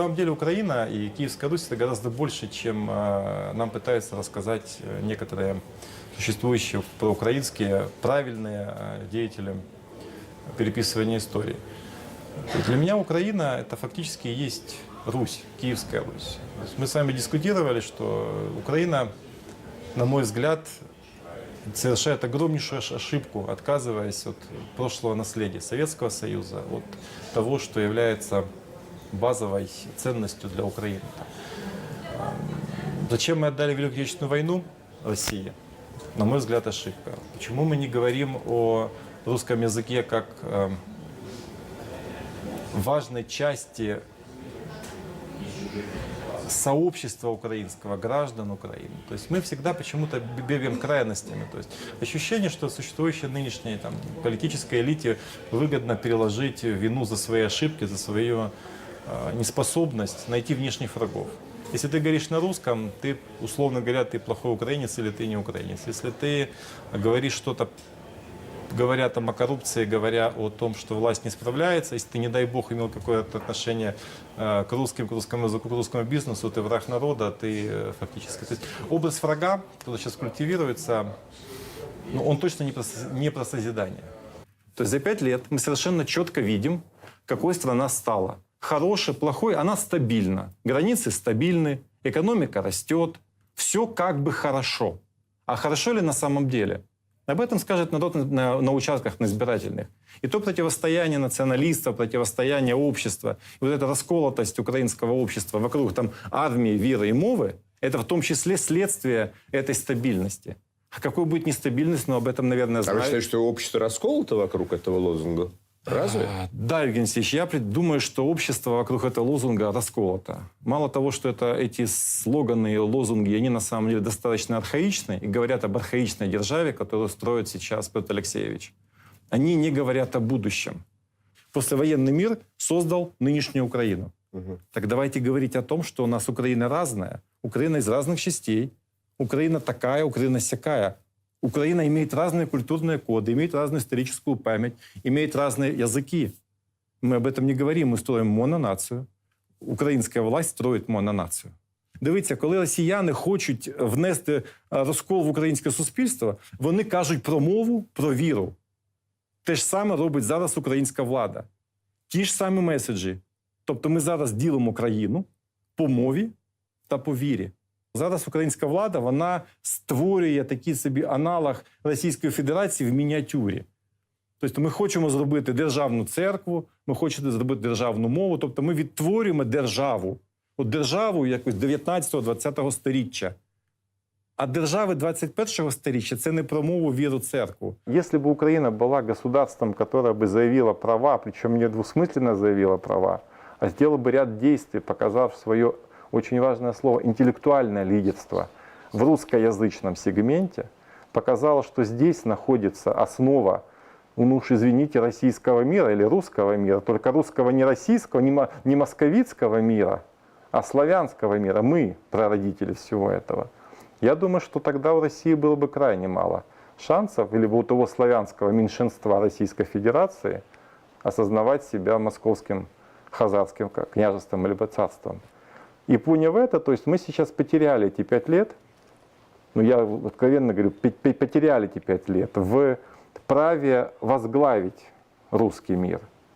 самом деле Украина и Киевская Русь это гораздо больше, чем э, нам пытаются рассказать э, некоторые существующие проукраинские правильные э, деятели переписывания истории. Для меня Украина это фактически есть Русь, Киевская Русь. Мы с вами дискутировали, что Украина, на мой взгляд, совершает огромнейшую ош- ошибку, отказываясь от прошлого наследия Советского Союза, от того, что является базовой ценностью для Украины. Зачем мы отдали Великую Отечественную войну России? На мой взгляд, ошибка. Почему мы не говорим о русском языке как эм, важной части сообщества украинского, граждан Украины. То есть мы всегда почему-то бегаем крайностями. То есть ощущение, что существующей нынешней там, политической элите выгодно переложить вину за свои ошибки, за свою э, неспособность найти внешних врагов. Если ты говоришь на русском, ты, условно говоря, ты плохой украинец или ты не украинец. Если ты говоришь что-то говоря там о коррупции, говоря о том, что власть не справляется, если ты, не дай бог, имел какое-то отношение э, к русским, к русскому языку, к русскому бизнесу, ты враг народа, ты э, фактически... То есть образ врага, который сейчас культивируется, ну, он точно не про, не про созидание. То есть за пять лет мы совершенно четко видим, какой страна стала. Хорошей, плохой, она стабильна. Границы стабильны, экономика растет. Все как бы хорошо. А хорошо ли на самом деле? Об этом скажет народ на, на- участках на избирательных. И то противостояние националистов, противостояние общества, и вот эта расколотость украинского общества вокруг там, армии, веры и мовы, это в том числе следствие этой стабильности. А какой будет нестабильность, но об этом, наверное, А знают. вы считаете, что общество расколото вокруг этого лозунга? Разве? А, Да, Евгений Алексеевич, я думаю, что общество вокруг этого лозунга расколото. Мало того, что это эти слоганы и лозунги, они на самом деле достаточно архаичны и говорят об архаичной державе, которую строит сейчас Петр Алексеевич. Они не говорят о будущем. Послевоенный мир создал нынешнюю Украину. Так давайте говорить о том, что у нас Украина разная. Украина из разных частей. Украина такая, Украина сякая. Украина имеет разные культурные коды, имеет разную историческую память, имеет разные языки. Мы об этом не говорим, ми строїмо мононацію. Українська власть строїть мононацію. Дивіться, коли росіяни хочуть внести е, розкол в українське суспільство, вони кажуть про мову, про віру. Те ж саме робить зараз українська влада. Ті ж самі меседжі. Тобто ми зараз ділимо країну по мові та по вірі. Зараз українська влада вона створює такий собі аналог Російської Федерації в мініатюрі. Тобто ми хочемо зробити державну церкву, ми хочемо зробити державну мову. Тобто ми відтворюємо державу. От державу якось 19-20 сторіччя. А держави 21 сторіччя це не про мову, віру, церкву. Если бы Украина была государством, которое бы заявило права, причем не двусмысленно заявило права, а сделала бы ряд действий, показав свое очень важное слово интеллектуальное лидерство в русскоязычном сегменте, показала, что здесь находится основа, ну уж извините, российского мира или русского мира, только русского не российского, не, не московитского мира, а славянского мира. Мы прародители всего этого. Я думаю, что тогда у России было бы крайне мало шансов, или у того славянского меньшинства Российской Федерации осознавать себя московским хазарским княжеством либо царством. И поняв это, то есть мы сейчас потеряли эти пять лет, ну я откровенно говорю, потеряли эти пять лет в праве возглавить русский мир.